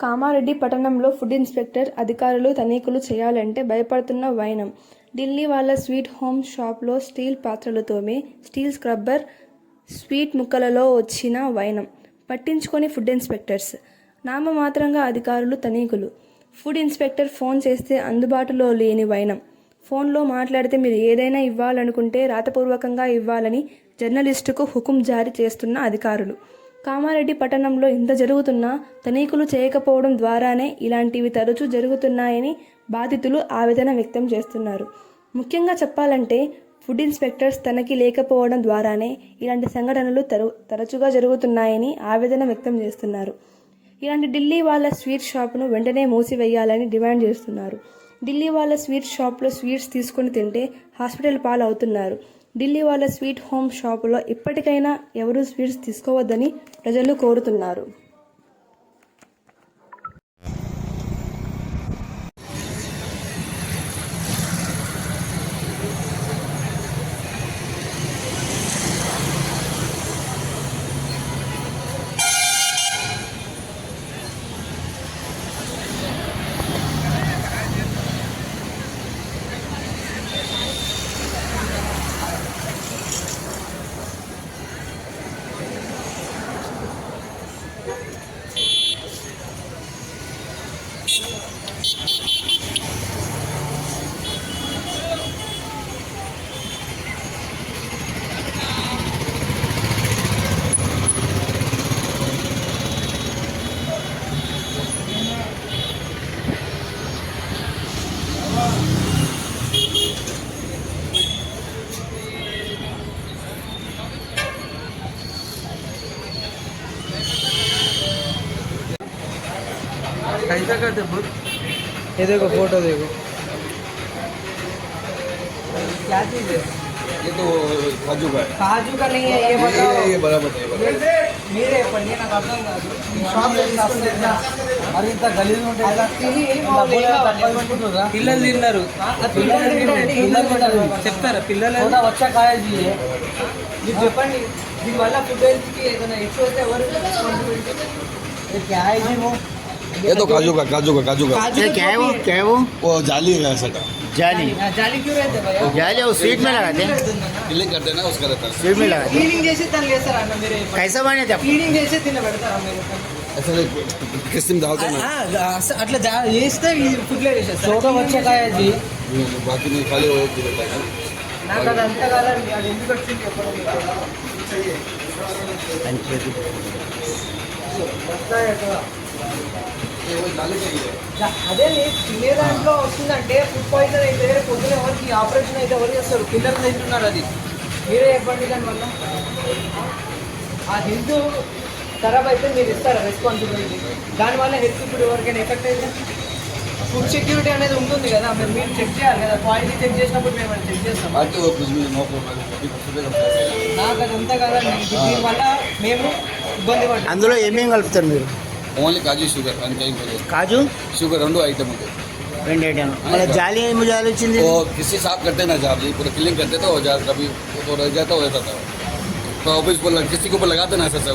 కామారెడ్డి పట్టణంలో food inspector అధికారులు తనిఖీలు చేయాలంటే భయపడుతున్న వైనం. ఢిల్లీ వాళ్ళ స్వీట్ హోమ్ షాప్లో స్టీల్ పాత్రలతోమే స్టీల్ స్క్రబ్బర్ స్వీట్ ముక్కలలో వచ్చిన వైనం. పట్టించుకొని ఫుడ్ ఇన్స్పెక్టర్స్. నామమాత్రంగా అధికారులు తనిఖీలు. ఫుడ్ ఇన్స్పెక్టర్ ఫోన్ చేస్తే అందుబాటులో లేని వైనం. ఫోన్లో మాట్లాడితే మీరు ఏదైనా ఇవ్వాలనుకుంటే రాతపూర్వకంగా ఇవ్వాలని జర్నలిస్టుకు హుకుం జారీ చేస్తున్న అధికారులు. కామారెడ్డి పట్టణంలో ఇంత జరుగుతున్నా తనిఖీలు చేయకపోవడం ద్వారానే ఇలాంటివి తరచూ జరుగుతున్నాయని బాధితులు ఆవేదన వ్యక్తం చేస్తున్నారు. ముఖ్యంగా చెప్పాలంటే ఫుడ్ ఇన్స్పెక్టర్స్ తనకి లేకపోవడం ద్వారానే ఇలాంటి సంఘటనలు తరు తరచుగా జరుగుతున్నాయని ఆవేదన వ్యక్తం చేస్తున్నారు. ఇలాంటి ఢిల్లీ వాళ్ళ స్వీట్ షాప్ను వెంటనే మూసివేయాలని డిమాండ్ చేస్తున్నారు. ఢిల్లీ వాళ్ళ స్వీట్ షాప్లో స్వీట్స్ తీసుకొని తింటే హాస్పిటల్ పాలు అవుతున్నారు ఢిల్లీ వాళ్ళ స్వీట్ హోమ్ షాపులో ఇప్పటికైనా ఎవరూ స్వీట్స్ తీసుకోవద్దని ప్రజలు కోరుతున్నారు. कैसा करते बुक ये देखो फोटो देखो क्या चीज है ये तो काजू का है काजू का नहीं है ये बताओ ये ये बराबर है बराबर మీరే పండి నాకు అర్థం కాదు షాప్ మరి ఇంత గలీజ్ ఉంటే ఎలా? పిల్లలు తిన్నారు పిల్లలు తింటే పిల్లలు తిన్నారు చెప్తారా పిల్లలు थोड़ा बच्चा खाया जी ये మీరు చెప్పండి దీనివల్ల ఫుడ్ హెల్త్కి ఏదైనా ఇష్యూ అయితే ఎవరు రెస్పాన్సిబిలిటీ ये क्या है जी वो ये तो काजू का काजू का काजू का काजू ये क्या है वो क्या है वो वो जाली है ऐसा का जाली జాలి క్యూ रहते भैया जाली वो स्वीट में लगाते हैं फीलिंग करते हैं ना उसका रहता है स्वीट में लगाते हैं క్లీనింగ్ చేసి తను చేస్తారా అన్న మీరు कैसा बने थे आप క్లీనింగ్ చేసి తిన పెడతారా మీరు ऐसा नहीं, किस्म डालते हैं ना ఆ, అస- అట్లా జా- చేస్తే ఈ ఫుడ్లో వేసేస్తారు छोटा बच्चा खाया जी ये बाकी नहीं खाली वो एक ही रहता है నాకు అది అంతా కాదండి అది ఎందుకు వచ్చింది చెప్పడం ये वो जाली का ही है అదే తినే దాంట్లో వస్తుందంటే ఫుడ్ పాయిజన్ అయితే పొద్దున ఎవరికి ఆపరేషన్ అయితే ఎవరు చేస్తారు? పిల్లలు తింటున్నారు అది. మీరే చెప్పండి దానివల్ల ఆ హెల్త్ ఖరాబ్ అయితే మీరు ఇస్తారా రెస్పాన్సిబిలిటీ దానివల్ల హెల్త్ ఇప్పుడు ఎవరికైనా ఎఫెక్ట్ అయితే? ఫుడ్ సెక్యూరిటీ అనేది ఉంటుంది కదా మీరు మీరు చెక్ చేయాలి కదా క్వాలిటీ చెక్ చేసినప్పుడు మేము చెక్ చేస్తాం నాకు అది అదంతా కదా దీనివల్ల మేము ఇబ్బంది పడ్డాం అందులో ఏమేమి కలుపుతారు మీరు? ఓన్లీ కాజు షుగర్ అంతే కాజు షుగర్ రెండు ఐటమ్ ఉంటాయి రెండు ఐटम मतलब जाली में जाल वो किसी साफ़ करते ना जाल जी पूरा क्लीन करते तो जाल कभी तो रह जाता हो जाता तो ऑफ़िस पर किसी के ऊपर लगाते ना ऐसा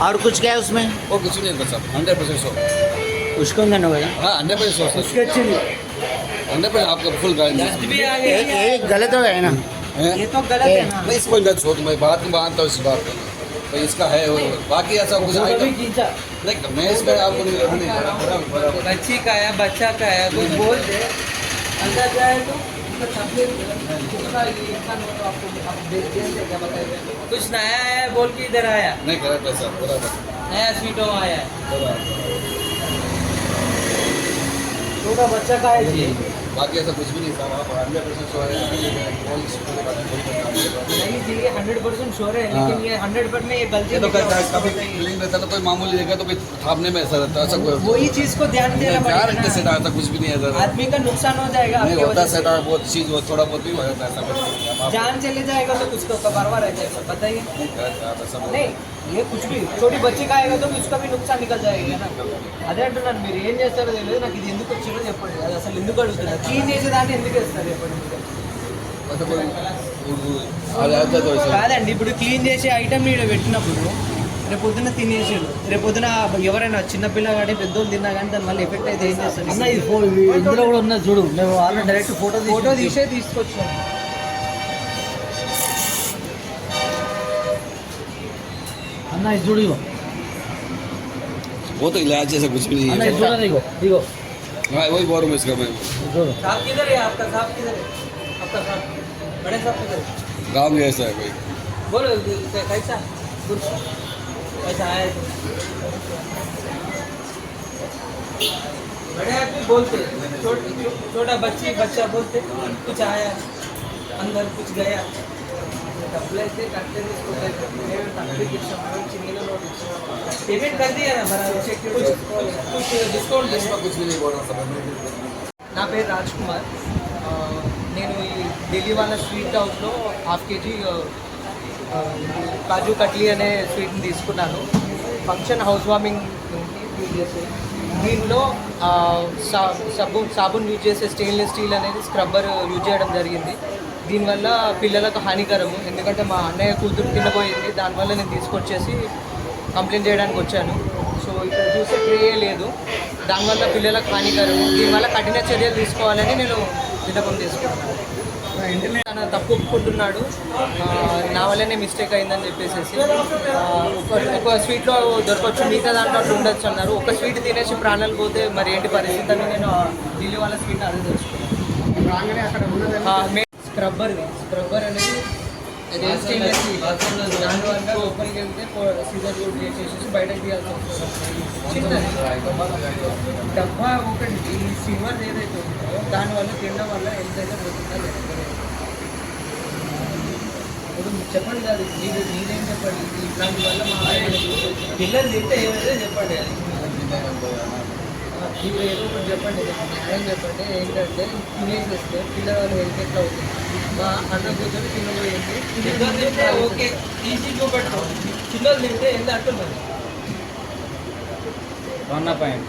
और कुछ क्या है उसमें और कुछ नहीं था सब हंड्रेड परसेंट सौ उसको हाँ हंड्रेड परसेंट सौ उसके अच्छे हंड्रेड परसेंट आपका फुल गारंटी गलत हो गया ना ये तो गलत है ना इसको गलत हो तुम्हारी बात में मानता इस बात को भाई इसका है वो। बाकी ऐसा कुछ नहीं नहीं मैं इसमें आपको बच्ची का है बच्चा का है कुछ बोल दे। अंदर जाए तो कुछ नया है बोल के इधर आया। नहीं गलत है सर बराबर नया स्वीटो आया है। छोटा बच्चा का है जी। बाकी ऐसा कुछ भी नहीं था आप हंड्रेड परसेंट शो है ये हंड्रेड परसेंट श्योर है। लेकिन ये हंड्रेड परसेंट में ये गलती तो है। है, कभी फीलिंग रहता है तो कोई मामूली जगह तो कोई थापने में ऐसा रहता है ऐसा कोई वही चीज़ को ध्यान देना पड़ेगा सेट। आता कुछ भी नहीं है आदमी का नुकसान हो जाएगा नहीं होता वजह से। बहुत चीज़ थोड़ा बहुत भी हो जाता है ऐसा कुछ नहीं है। हम आप- जान चले जाएगा तो कुछ तो परवाह रह जाएगा बताइए नहीं correct है, आप ऐसा बोल- नहीं ये कुछ भी छोटी बच्ची का आएगा तो उसका भी नुकसान निकल जाएगा ना అదే అంటున్నాను మీరు ఏం చేస్తారో తెలియదు నాకు ఇది ఎందుకు వచ్చిందో చెప్పండి అది అసలు ఎందుకు అడుగుతున్నారు క్లీన్ చేసేదాన్ని ఎందుకు వేస్తారు చెప్పండి ऐसा कोई उर्दू आ जाता है तो ऐसा కాదండి ఇప్పుడు క్లీన్ చేసే ఐటమ్ మీరు పెట్టినప్పుడు రేపు పొద్దున తినేసాడు రేపు పొద్దున ఎవరైనా చిన్నపిల్ల కానీ పెద్దోళ్ళు తిన్నా కానీ దాని మళ్ళీ ఎఫెక్ట్ అయితే ఏం చేస్తారు అన్న ఇది ఫో- ఇది ఇందులో కూడా ఉన్నది చూడు మేము ఆల్రెడీ డైరెక్ట్ ఫోటో ఫోటో తీసే తీసుకొచ్చాను वो तो इलाज जैसा कुछ भी नहीं है। हाँ, वही बोर रहा इसका मैं। साहब किधर है आपका? साहब किधर है? आपका साहब बड़े साहब किधर गाँव में ऐसा है कोई। बोलो कैसा कुछ। ऐसा बड़े बोलते छोटा बच्चे बच्चा बोलते कुछ आया अंदर कुछ गया। డబ్బులు అయితే కట్టలేదు పేమెంట్ कर दिया ना बराबर कुछ कुछ डिस्काउंट इसका कुछ भी नहीं बोल रहा सब నా పేరు రాజ్ కుమార్ ఆ, నేను ఈ ఢిల్లీ వాళ్ళ స్వీట్ హౌస్లో హాఫ్ కేజీ ఆ, ఆ, కాజు కట్లీ అనే స్వీట్ని తీసుకున్నాను ఫంక్షన్ హౌస్ వార్మింగ్ యూజ్ చేసే దీనిలో ఆ, సా- సబ్బు సాబున్ యూజ్ చేసే స్టెయిన్లెస్ స్టీల్ అనేది స్క్రబ్బర్ యూజ్ చేయడం జరిగింది దీనివల్ల పిల్లలకు హానికరము. ఎందుకంటే మా అన్నయ్య కూతురు తినబోయింది దానివల్ల నేను తీసుకొచ్చేసి కంప్లైంట్ చేయడానికి వచ్చాను. సో ఇక్కడ చూసే ట్రే లేదు. దానివల్ల పిల్లలకు హానికరము. దీనివల్ల కఠిన చర్యలు తీసుకోవాలని నేను విన్నపం తీసుకున్నాను తన తప్పు ఒప్పుకుంటున్నాడు. నా వల్లనే మిస్టేక్ అయిందని చెప్పేసి ఒక ఒక స్వీట్లో దొరకవచ్చు మిగతా దాంట్లో అట్లా ఉండొచ్చు అన్నారు. ఒక స్వీట్ తినేసి ప్రాణాలు పోతే మరి ఏంటి పరిస్థితి అని నేను ఢిల్లీ వాళ్ళ స్వీట్ అదే తెలుసుకున్నాను. స్క్రబ్బర్ స్క్రబ్బర్ అనేది దానివల్ల లోపలికి వెళ్తే సీజర్ యూజ్ చేసేసి బయటకు తీయాల్సి వస్తుంది. చిన్నది. డబ్బా ఒకటి ఈ సిల్వర్ ఏదైతే ఉందో దానివల్ల తినడం వల్ల ఎంతైతే పోతుందో లేదు. ఇప్పుడు చెప్పండి కాదు మీరు మీరేం చెప్పండి? ఇట్లాంటి వల్ల మా పిల్లలు తింటే ఏమైతే చెప్పండి. మీరు ఏదో ఒకటి చెప్పండి. న్యాయం చెప్పండి? ఏంటంటే తినేసేస్తే పిల్లవాళ్ళు హెల్త్ ఎట్లా అవుతుంది? మా అన్న కూర్చొని చిన్నలు తింటే ఓకే తీసి చూపెట్టడం చిన్నలు తింటే ఎంత అంటున్నారు? One point.